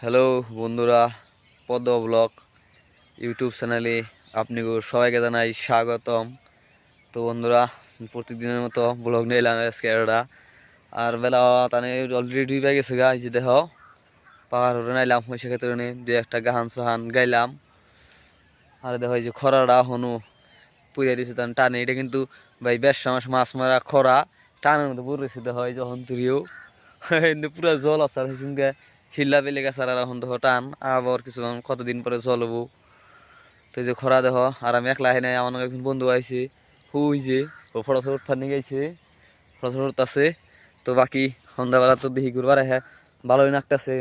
Hello বন্ধুরা, পদ্ম blog YouTube চ্যানেলে আপনি সবাইকে জানাই স্বাগতম। তো বন্ধুরা, প্রতিদিনের মতো ব্লগ নিয়ে এলাম আজকে একটা আর বেলা তানে অলরেডি ডুবে গেছে গা যে দেহ পাহাড় নাইলাম সেক্ষেত্রে নে দু একটা গাহান সাহান গাইলাম। আর দেখো যে খরাটা হনু পুড়ে দিয়েছে তান টানে। এটা কিন্তু ভাই বেশ মাস মাছ মারা খরা, টানের মতো দেখো, এই যখন তুরিও পুরো জল আছে আর সঙ্গে খিল্লা পেলে গেছে আর এখন দেখো টান, আবার কিছুক্ষণ কতদিন পরে জল হব? তো যে খরা দেখো আর আমি একলা নাই, আমার একজন বন্ধু আইছে হুই যে, ও ফটো ফটো ফানি গেছে ফটো ফটো আছে তো বাকি সন্ধ্যাবেলা তো দেখি ঘুরবার হ্যাঁ ভালোই নাকটাছে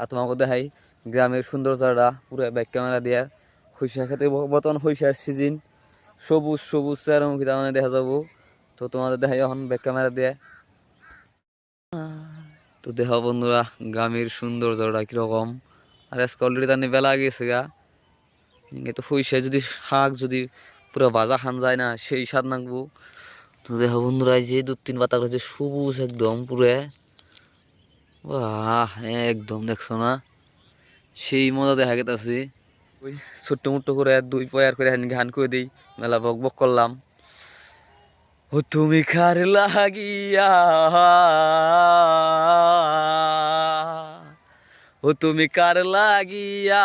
আর তোমাকে দেখাই, গ্রামের সৌন্দর্যটা, পুরো ব্যাক ক্যামেরা দিয়ে হইসা খেতে বর্তমান হইসার সিজন সবুজ সবুজ, চারমুখী তার মানে দেখা যাব। তো তোমাদের দেখাই এখন ব্যাক ক্যামেরা দিয়ে। তো দেহ বন্ধুরা, গ্রামের সৌন্দর্যটা কীরকম। আর আজকে অলরেডি তার বেলা গেছে গা। তো হইসা যদি শাক যদি পুরো ভাজা খান যায় না, সেই স্বাদ নাকবো। তো দেখো বন্ধুরা যে দু তিন পাতা করেছে সবুজ একদম পুরে। বাহ, একদম দেখছ না? সেই মজা দেখা গেতেছে। ওই ছোট্ট মুট্ট করে দুই পয়ার করে ঘান করে দিই, মেলা বক বক করলাম। ও তুমি কার লাগিয়া। ও তুমি কার লাগিয়া।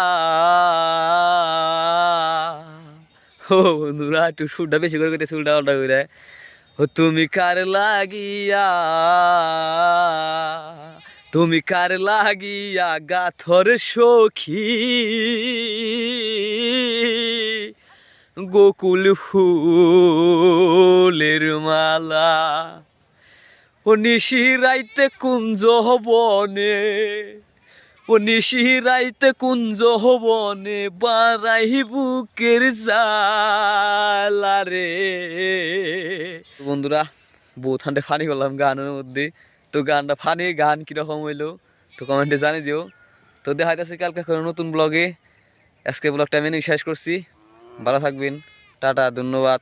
ও বন্ধুরা, একটু সুরটা বেশি করে করতেছে উল্টা উল্টা করে ও তুমি কার লাগিয়া। তুমি কার লাগিয়া গাথর সখী। গোকুল ফুলের মালা। ও নিশি রাইতে কুঞ্জ বনে ও নিশি রাইতে কুঞ্জ বনে বারাই বুকের জালা রে। বন্ধুরা ঠান্ডে ফানি করলাম গানের মধ্যে। তো গানটা ফানি, গান কীরকম হইল, তো কমেন্টে জানিয়ে দিও। তো দেখা যাচ্ছে কালকে নতুন ব্লগে আজকে ব্লগটা আমি শেষ করছি। ভালো থাকবেন টাটা ধন্যবাদ।